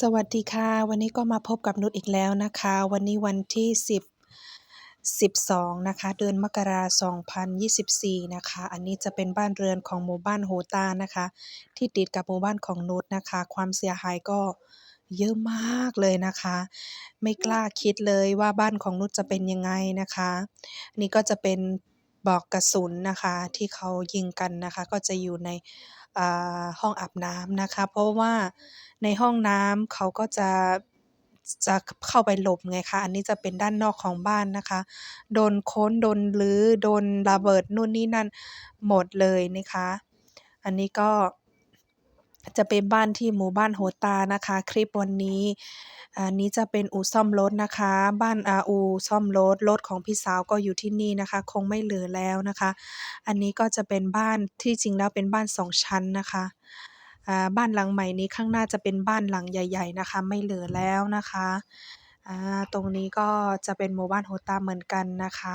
สวัสดีค่ะ วันนี้ก็มาพบกับนุชอีกแล้วนะคะ วันนี้วันที่ 10 12 นะคะ เดือนมกราคม2024 นะคะ อันนี้จะเป็นบ้านเรือนของหมู่บ้านโฮตานะคะ ที่ติดกับหมู่บ้านของนุชนะคะ ความเสียหายก็เยอะมากเลยนะคะ ไม่กล้าคิดเลยว่าบ้านของนุชจะเป็นยังไงนะคะ นี่ก็จะเป็น บอกกระสุนนะคะที่เขายิงกันนะคะ ก็จะอยู่ในห้องอาบน้ำนะคะ เพราะว่าในห้องน้ำเขาก็จะจะเข้าไปหลบไงคะ อันนี้จะเป็นด้านนอกของบ้านนะคะ โดนค้น โดนลื้อ โดนระเบิดนู่นนี่นั่นหมดเลยนะคะ อันนี้ก็ จะเป็นบ้านที่หมู่บ้านโฮตานะคะ คลิปวันนี้อันนี้จะเป็นอู่ซ่อมรถนะคะ บ้านอาอู่ซ่อมรถรถของพี่สาวก็อยู่ที่นี่นะคะ คงไม่เหลือแล้วนะคะ อันนี้ก็จะเป็นบ้านที่จริงแล้วเป็นบ้าน2ชั้นนะคะบ้านหลังใหม่นี้ข้างหน้าจะเป็นบ้านหลังใหญ่ ๆนะคะ ไม่เหลือแล้วนะคะตรงนี้ก็จะเป็นหมู่บ้านโฮตาเหมือนกันนะคะ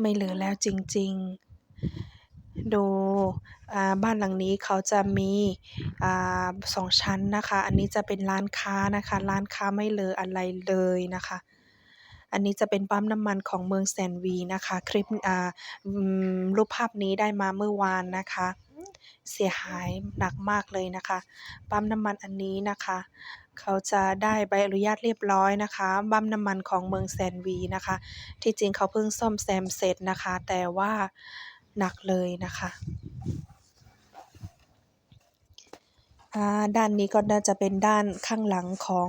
ไม่เหลือแล้วจริง ๆ ดูบ้านหลังนี้เขาจะมีอ่า2ชั้นนะคะ อันนี้จะเป็นร้านค้านะคะ ร้านค้าไม่เลออะไรเลยนะคะ อันนี้จะเป็นปั๊มน้ำมันของเมืองแสนวีนะคะ คลิปรูปภาพนี้ได้มาเมื่อวานนะคะ เสียหายหนักมากเลยนะคะ ปั๊มน้ำมันอันนี้นะคะ เขาจะได้ใบอนุญาตเรียบร้อยนะคะปั๊มน้ำมันของเมืองแสนวีนะคะ ที่จริงเขาเพิ่งซ่อมแซมเสร็จนะคะ แต่ว่า หนักเลยนะคะด้านนี้ก็น่าจะเป็นด้านข้างหลังของ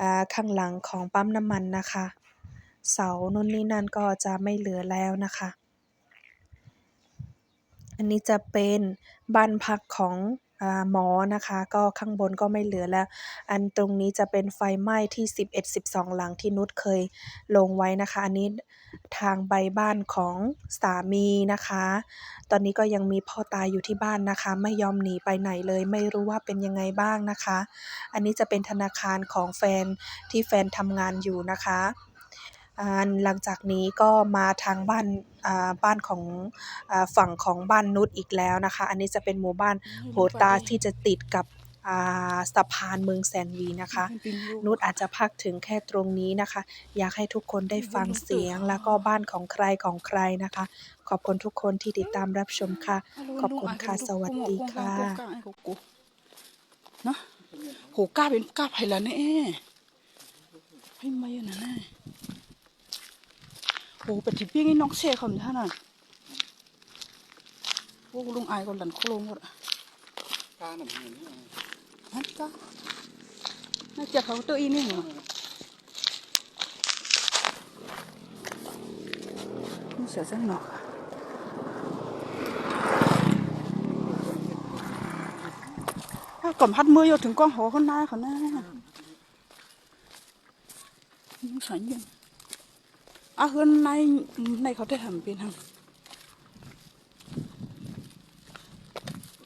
อข้างหลังของปั๊มน้ำมันนะคะ เสานู่นนี่นั่นก็จะไม่เหลือแล้วนะคะ อันนี้จะเป็นบ้านพักของ หมอนะคะก็ข้างบนก็ไม่เหลือแล้ว อันตรงนี้จะเป็นไฟไหม้ที่ 11 12 หลังที่นุชเคยลงไว้นะคะ อันนี้ทางไปบ้านของสามีนะคะ ตอนนี้ก็ยังมีพ่อตายอยู่ที่บ้านนะคะ ไม่ยอมหนีไปไหนเลย ไม่รู้ว่าเป็นยังไงบ้างนะคะ อันนี้จะเป็นธนาคารของแฟนที่แฟนทำงานอยู่นะคะ หลังจากนี้ก็มาทางบ้านอ่าบ้านของอ่าฝั่งของบ้านนุชอีกแล้วนะคะ อันนี้จะเป็นหมู่บ้านโฮตาที่จะติดกับอ่าสะพานเมืองแสนวีนะคะ นุชอาจจะพากถึงแค่ตรงนี้นะคะ อยากให้ทุกคนได้ฟังเสียงแล้วก็บ้านของใครของใครนะคะ ขอบคุณทุกคนที่ติดตามรับชมค่ะ ขอบคุณค่ะ สวัสดีค่ะเนาะโหกล้าเป็นกล้าไผ่ละเนี่ยให้มาอย่างนั้นน่ะโหเป็นที่ปิ้งไอ้น้องเซ่เขาเนี่ยน่ะโอ้ลุงอายก็หลันโคลงหมดอะกล้าหน่อยเหมือนกันฮันก็น่าจะเขาตัวอีนี่เหรอนี่เสีย สักหน่อยถ้าก่อนพัดมืออยู่ถึงกล้องหอคนหน้าเขาหน้านี่สัญญาอะเฮือนในในเขาได้ทำเป็นทาง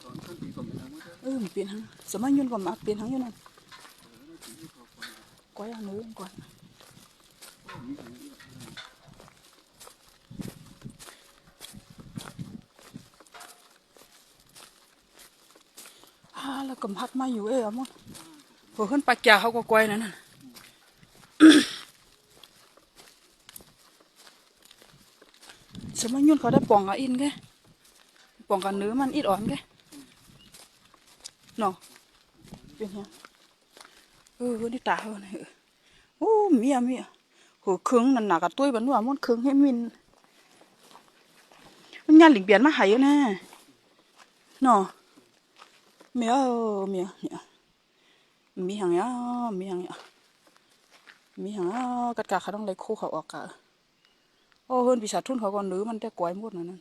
ตอนขั้นปีก่อนเป็นทางว่าเออเปลี่ยนทางสมัย ยืนก่อนมาเปลี่ยนทางอยู่นั่นก้อยอันนู้นก่อนอ่าแล้วก็พัดมาอยู่เอ้อะมายนั่นเขาได้ป่องกับอินแกป่องกับเนื้อมันอิดอ่อนแกเนาะเป็นยังเออนนี้ตาเขาเนี่โอ้เมียเมียหัวเครื่องนั่นหนักกับตุ้ยบันว่ามันเครื่องให้มินมันงานหลิงเปลี่ยนมาหายแน่เนาะเมียเมียเนี่ยมีหังยามีหังยามีหังกัดกาเขาต้องเลยคู่เขาออกกะ โอ้เฮินปีศาจทุ่นเขาก็นื้อมันแต่กวยหมดนั่นนั่น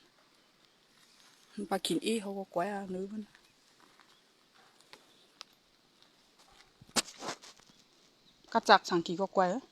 ปลาขินอีเขาก็กวยอะนื้อมันกระจักสังกีก็กวยเอ้ย